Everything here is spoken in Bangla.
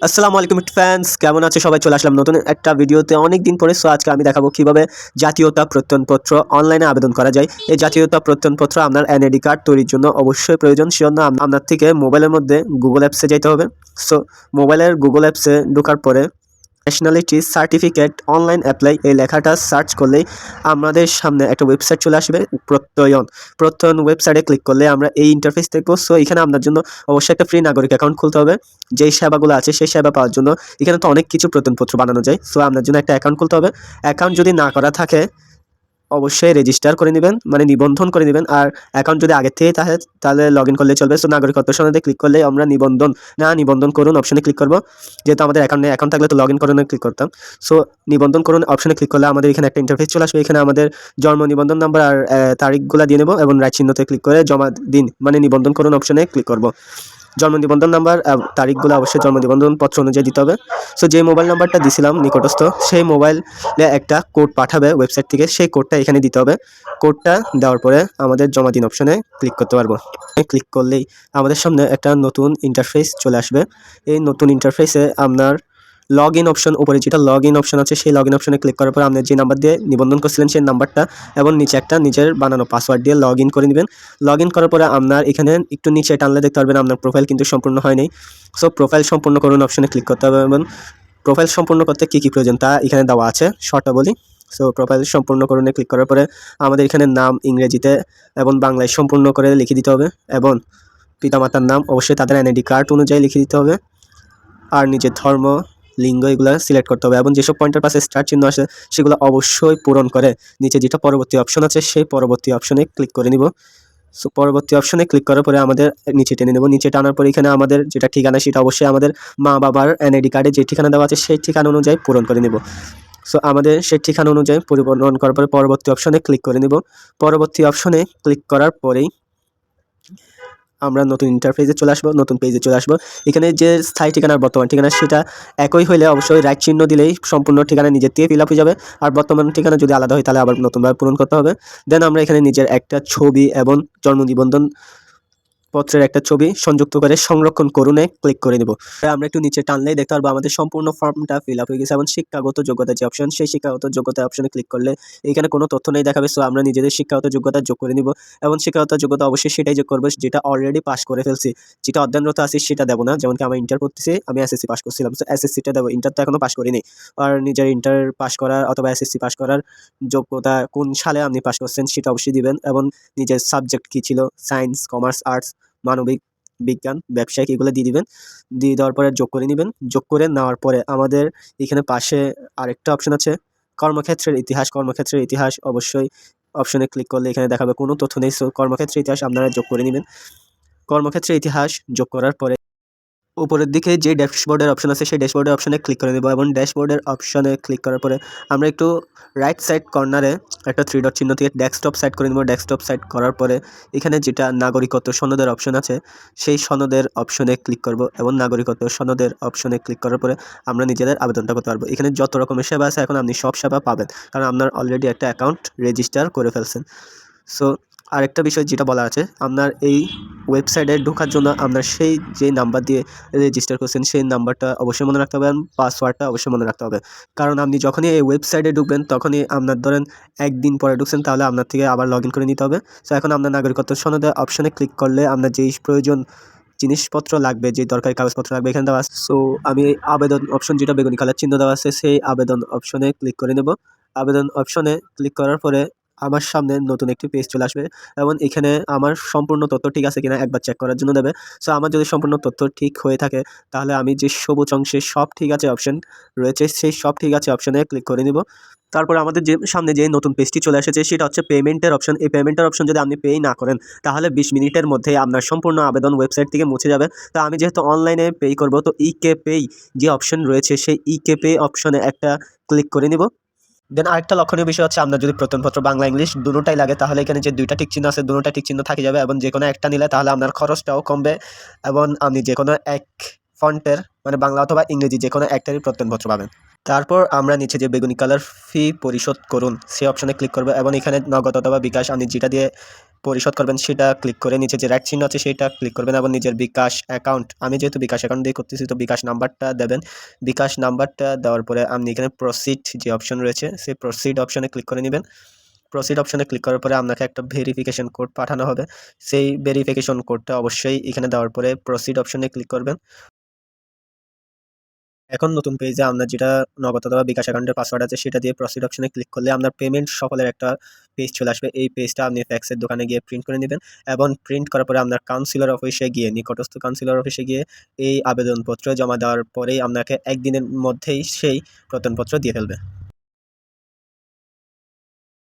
আসসালামু আলাইকুম ফ্যান্স, কেমন আছে সবাই? চলে আসলাম নতুন একটা ভিডিওতে অনেক দিন পরে। সো আজকে আমি দেখাবো কীভাবে জাতীয়তা প্রত্যয়নপত্র অনলাইনে আবেদন করা যায়। এই জাতীয়তা প্রত্যয়নপত্র আপনার এনআইডি কার্ড তৈরির জন্য অবশ্যই প্রয়োজন। সেজন্য জন্য আপনার থেকে মোবাইলের মধ্যে গুগল অ্যাপসে যেতে হবে। সো মোবাইলের গুগল অ্যাপসে ঢোকার পরে ন্যাশনালিটি সার্টিফিকেট অনলাইন অ্যাপ্লাই এই লেখাটা সার্চ করলেই আমাদের সামনে একটা ওয়েবসাইট চলে আসবে, প্রত্যয়ন। প্রত্যয়ন ওয়েবসাইটে ক্লিক করলে আমরা এই ইন্টারফেস দেখব। সো এখানে আপনার জন্য অবশ্যই একটা ফ্রি নাগরিক অ্যাকাউন্ট খুলতে হবে। যেই সেবাগুলো আছে, সেই সেবা পাওয়ার জন্য এখানে তো অনেক কিছু প্রত্যয়নপত্র বানানো যায়। সো আপনার জন্য একটা অ্যাকাউন্ট খুলতে হবে। অ্যাকাউন্ট যদি না করা থাকে অবশ্যই রেজিস্টার করে নেবেন মানে নিবন্ধন করে নেবেন। আর অ্যাকাউন্ট যদি আগের থেকেই থাকে, তাহলে লগ ইন করলে চলবে। সো নাগরিকত্ব সনদে ক্লিক করলে আমরা নিবন্ধন, না নিবন্ধন করুন অপশনে ক্লিক করব। যেহেতু আমাদের অ্যাকাউন্টে অ্যাকাউন্ট থাকলে তো লগ ইন করুন ক্লিক করতাম। সো নিবন্ধন করুন অপশনে ক্লিক করলে আমাদের এখানে একটা ইন্টারফেস চলে আসবে। এখানে আমাদের জন্ম নিবন্ধন নাম্বার আর তারিখগুলো দিয়ে নেব এবং রাইট চিহ্নতে ক্লিক করে জমা দিন মানে নিবন্ধন করুন অপশনে ক্লিক করব। জন্ম নিবন্ধন নাম্বার তারিখগুলো অবশ্যই জন্ম নিবন্ধন পত্র অনুযায়ী দিতে হবে। সো যে মোবাইল নাম্বারটা দিছিলাম নিকটস্থ, সেই মোবাইলে একটা কোড পাঠাবে ওয়েবসাইট থেকে, সেই কোডটা এখানে দিতে হবে। কোডটা দেওয়ার পরে আমাদের জমা দিন অপশনে ক্লিক করতে পারব। ক্লিক করলেই আমাদের সামনে একটা নতুন ইন্টারফেস চলে আসবে। এই নতুন ইন্টারফেসে আপনার লগ ইন অপশন উপরে যেটা লগ ইন অপশন আছে, সেই লগ ইন অপশনে ক্লিক করার পর আপনি যে নাম্বার দিয়ে নিবন্ধন করছিলেন সেই নাম্বারটা এবং নিচে একটা নিজের বানানো পাসওয়ার্ড দিয়ে লগ ইন করে নেবেন। লগ ইন করার পরে আপনার এখানে একটু নিচে টানলে দেখতে পারবেন আপনার প্রোফাইল কিন্তু সম্পূর্ণ হয়নি। সো প্রোফাইল সম্পূর্ণ করুন অপশনে ক্লিক করতে হবে এবং প্রোফাইল সম্পূর্ণ করতে কী কী প্রয়োজন তা এখানে দেওয়া আছে শর্টটা বলি। সো প্রোফাইল সম্পূর্ণ করুনে ক্লিক করার পরে আমাদের এখানে নাম ইংরেজিতে এবং বাংলায় সম্পূর্ণ করে লিখে দিতে হবে এবং পিতামাতার নাম অবশ্যই তাদের এনআইডি কার্ড অনুযায়ী লিখে দিতে হবে। আর নিজের ধর্ম লিঙ্গ এগুলো সিলেক্ট করতে হবে। এবং যেসব পয়েন্টের পাশে স্টার চিহ্ন আসে, সেগুলো অবশ্যই পূরণ করে। নিচে যেটা পরবর্তী অপশন আছে, সেই পরবর্তী অপশনে ক্লিক করে নিব। সো পরবর্তী অপশনে ক্লিক করার পরে আমাদের নিচে টেনে নেব। নিচে টানার পরে এখানে আমাদের যেটা ঠিকানা, সেটা অবশ্যই আমাদের মা বাবার এনআইডি কার্ডে যে ঠিকানা দেওয়া আছে, সেই ঠিকানা অনুযায়ী পূরণ করে নেব। সো আমাদের সেই ঠিকানা অনুযায়ী পরিবর্তন করার পরে পরবর্তী অপশনে ক্লিক করে নেব। পরবর্তী অপশনে ক্লিক করার পরেই আমরা নতুন ইন্টারফেসে চলে আসব, নতুন পেজে চলে আসব। এখানে যে স্থায়ী ঠিকানা বর্তমান ঠিকানা, সেটা একই হলে অবশ্যই রাইট চিহ্ন দিলেই সম্পূর্ণ ঠিকানা নিজের দিয়ে ফিল আপ হয়ে যাবে। আর বর্তমান ঠিকানা যদি আলাদা হয়, তাহলে আবার নতুনভাবে পূরণ করতে হবে। দেন আমরা এখানে নিজের একটা ছবি এবং জন্ম নিবন্ধন পত্রের একটা ছবি সংযুক্ত করে সংরক্ষণ করুনে ক্লিক করে দেবো আমরা একটু নিচে টানলেই দেখতে পারব আমাদের সম্পূর্ণ ফর্মটা ফিল আপ হয়ে গেছে এবং শিক্ষাগত যোগ্যতা যে অপশন সেই শিক্ষাগত যোগ্যতা অপশনে ক্লিক করলে এখানে কোনো তথ্য নেই দেখাবে সো আমরা নিজেদের শিক্ষাগত যোগ্যতা যোগ করে নিব এবং শিক্ষাগত যোগ্যতা অবশ্যই সেটাই যোগ করব যেটা অলরেডি পাস করে ফেলছি। যেটা অধ্যয়নরত আছি সেটা দেবো না যেমন কি আমি ইন্টার করতেছি, আমি এসএসসি পাস করছিলাম সো এসএসসিটা দেবো ইন্টার তো এখনও পাস করিনি। আর নিজের ইন্টার পাস করার অথবা এসএসসি পাস করার যোগ্যতা কোন সালে আপনি পাস করছেন সেটা অবশ্যই দিবেন এবং নিজের সাবজেক্ট কী ছিল সায়েন্স কমার্স আর্টস মানবিক বিজ্ঞান, ব্যবসায়িক এগুলো দিয়ে দিবেন। দিয়ে দেওয়ার পরে যোগ করে নেবেন। যোগ করে নেওয়ার পরে আমাদের এখানে পাশে আরেকটা অপশন আছে, কর্মক্ষেত্রের ইতিহাস। কর্মক্ষেত্রের ইতিহাস অবশ্যই অপশনে ক্লিক করলে এখানে দেখাবে। কোনো তথ্য নেই কর্মক্ষেত্রের ইতিহাস আপনারা যোগ করে নেবেন। কর্মক্ষেত্রের ইতিহাস যোগ করার পরে উপরের দিকে যে ড্যাশবোর্ডের অপশন আছে, সেই ড্যাশবোর্ডের অপশনে ক্লিক করে দেবো এবং ড্যাশবোর্ডের অপশনে ক্লিক করার পরে আমরা একটু রাইট সাইড কর্নারে একটা থ্রি ডট চিহ্ন থেকে ডেস্কটপ সাইড করে নেব। ডেস্কটপ সাইড করার পরে এখানে যেটা নাগরিকত্ব সনদের অপশন আছে, সেই সনদের অপশনে ক্লিক করব এবং নাগরিকত্ব সনদের অপশনে ক্লিক করার পরে আমরা নিজেদের আবেদনটা করতে পারব। এখানে যত রকমের সেবা আছে, এখন আপনি সব সেবা পাবেন। কারণ আপনার অলরেডি একটা অ্যাকাউন্ট রেজিস্টার করে ফেলছেন। সো আরেকটা বিষয় যেটা বলা আছে, আপনার এই ওয়েবসাইটে ঢোকার জন্য আপনার সেই যে নাম্বার দিয়ে রেজিস্টার করছেন, সেই নাম্বারটা অবশ্যই মনে রাখতে হবে পাসওয়ার্ডটা অবশ্যই মনে রাখতে হবে। কারণ আপনি যখনই এই ওয়েবসাইটে ঢুকবেন, তখনই আপনার ধরেন একদিন পরে ঢুকছেন, তাহলে আপনার থেকে আবার লগ করে নিতে হবে। সো এখন আপনার নাগরিকত্ব সনদের অপশনে ক্লিক করলে আপনার যেই প্রয়োজন জিনিসপত্র লাগবে, যে দরকারি কাগজপত্র লাগবে, এখানে দেওয়া আছে। সো আমি আবেদন অপশন যেটা বেগুনি কালার চিহ্ন দেওয়া আছে, সেই আবেদন অপশনে ক্লিক করে নেব। আবেদন অপশনে ক্লিক করার পরে আমার সামনে নতুন একটি পেজ চলে আসবে এবং এখানে আমার সম্পূর্ণ তথ্য ঠিক আছে কিনা একবার চেক করার জন্য দেবে। সো আমার যদি সম্পূর্ণ তথ্য ঠিক হয়ে থাকে, তাহলে আমি যে সবুজ অংশে সব ঠিক আছে অপশন রয়েছে, সেই সব ঠিক আছে অপশনে ক্লিক করে নিব। তারপর আমাদের যে সামনে যে নতুন পেজটি চলে এসেছে, সেটা হচ্ছে পেমেন্টের অপশন এই পেমেন্টের অপশন যদি আপনি পেই না করেন, তাহলে বিশ মিনিটের মধ্যে আপনার সম্পূর্ণ আবেদন ওয়েবসাইট থেকে মুছে যাবে। তো আমি যেহেতু অনলাইনে পে করব, তো ই কে পেই যে অপশন রয়েছে, সেই ই কে পে অপশনে একটা ক্লিক করে নিব। দেন আরেকটা লক্ষণীয় বিষয় হচ্ছে আপনার যদি প্রত্যয়নপত্র বাংলা, ইংলিশ দুটোটাই লাগে, তাহলে এখানে যে দুইটা ঠিক চিহ্ন আছে, দুটোটা ঠিক চিহ্ন থাকে যাবে এবং যে কোনো একটা নিলে তাহলে আপনার খরচটাও কমবে এবং আপনি যে কোনো এক ফন্টের মানে বাংলা অথবা ইংরেজি যে কোনো একটারই প্রত্যয়নপত্র পাবেন। তারপর আমরা নিচে যে বেগুনি কালার ফি পরিশোধ করুন সেই অপশানে ক্লিক করব এবং এখানে নগদ অথবা বিকাশ আপনি যেটা দিয়ে পরিশোধ করবেন সেটা ক্লিক করে নিচে যে রাইট চিহ্ন আছে সেটা ক্লিক করবেন এবং নিজের বিকাশ অ্যাকাউন্ট আমি যেহেতু বিকাশ অ্যাকাউন্ট দিয়ে করতেছি তো বিকাশ নাম্বারটা দেবেন। বিকাশ নাম্বারটা দেওয়ার পরে আপনি এখানে প্রসিড যে অপশন রয়েছে, সেই প্রসিড অপশনে ক্লিক করে নেবেন। প্রসিড অপশনে ক্লিক করার পরে আপনাকে একটা ভেরিফিকেশন কোড পাঠানো হবে। সেই ভেরিফিকেশন কোডটা অবশ্যই এখানে দেওয়ার পরে প্রসিড অপশনে ক্লিক করবেন। এখন নতুন পেজে আপনার যেটা নগদ অথবা বিকাশ অ্যাকাউন্টের পাসওয়ার্ড আছে, সেটা দিয়ে প্রসিড অপশনে ক্লিক করলে আপনার পেমেন্ট সকলের একটা পেজ চলে আসবে। এই পেজটা আপনি ফ্যাক্সের দোকানে গিয়ে প্রিন্ট করে নেবেন এবং প্রিন্ট করার পরে আপনার কাউন্সিলর অফিসে গিয়ে, নিকটস্থ কাউন্সিলর অফিসে গিয়ে এই আবেদনপত্র জমা দেওয়ার পরেই আপনাকে একদিনের মধ্যেই সেই প্রত্যয়নপত্র দিয়ে ফেলবে।